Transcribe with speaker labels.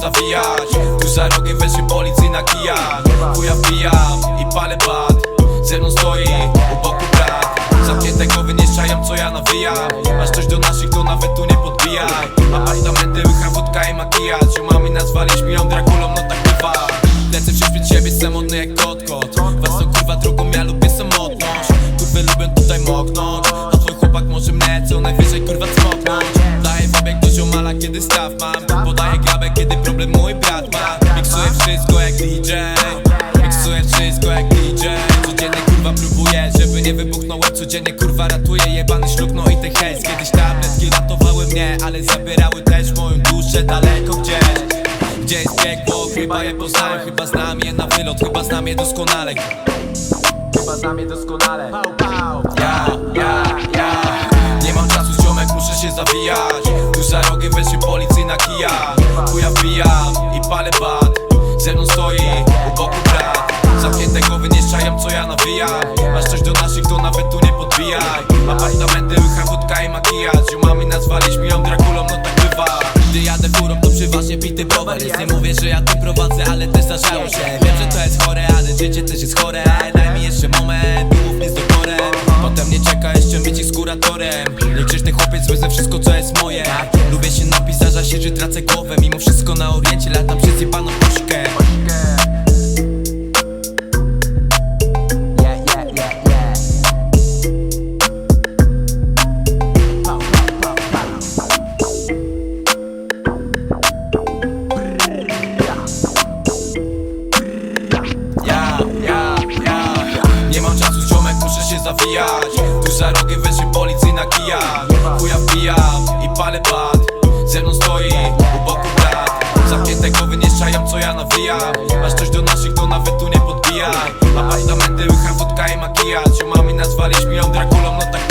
Speaker 1: zawijać. Tu za rogiem weźmie policyjna kija Chuja wbijam i palę bad Ze mną stoi u boku brat. Zamknięte głowy nie co ja nawijam. Masz coś do naszych to nawet tu nie podbijaj Apartamenty, łycha, wódka i makijaż. Ziomami nazwaliśmy ją Drakulą, no tak bywa. Lecę wśród siebie samotny jak kotkot. Was są kurwa drogą, ja lubię samotność. Kurwy lubią tutaj moknąć. A twój chłopak może mnie co najwyżej kurwa cmoknąć. Daję wabiek do ziomala kiedy staw mam. Podaję wszystko jak DJ Codziennie kurwa próbuję, żeby nie wybuchnął łeb Codziennie kurwa ratuję jebany szluk, no i ten hejs. Kiedyś tabletki ratowały mnie, ale zabierały też moją duszę daleko gdzieś. Gdzie jest piekło? Chyba je poznałem, chyba znam je na wylot. Chyba znam je doskonale.
Speaker 2: Chyba znam je doskonale.
Speaker 1: Ja, ja, ja. Nie mam czasu ziomek, muszę się zawijać. Tu za rogiem weźmie policyjna kija Chuja wbijam i palę bad Ze mną stoi nie podbijaj Apartamenty, łycha, wódka i makijaż. Ziomami nazwaliśmy ją Drakulą, no tak bywa. Gdy jadę furą to przeważnie bity browar nie mówię, że ja tu prowadzę, ale też zdarzało się. Wiem, że to jest chore, ale życie też jest chore. Daj mi jeszcze moment, mów mnie z dokorem Potem nie czeka jeszcze myci z kuratorem. Niegrzeczny chłopiec wyzę wszystko co jest moje. Lubię się napić, zdarza się, że tracę głowę. Mimo wszystko na oriencie zawijać. Tu za rogiem weźmie policyjna kija Chuja wbijam i palę bad Ze mną stoi u boku brat. Zamknięte głowy nie co ja nawijam. Masz coś do naszych to nawet tu nie podbijaj. Apartamenty, łycha, wódka i makijaż. Ziomami nazwaliśmy ją Drakulą, no tak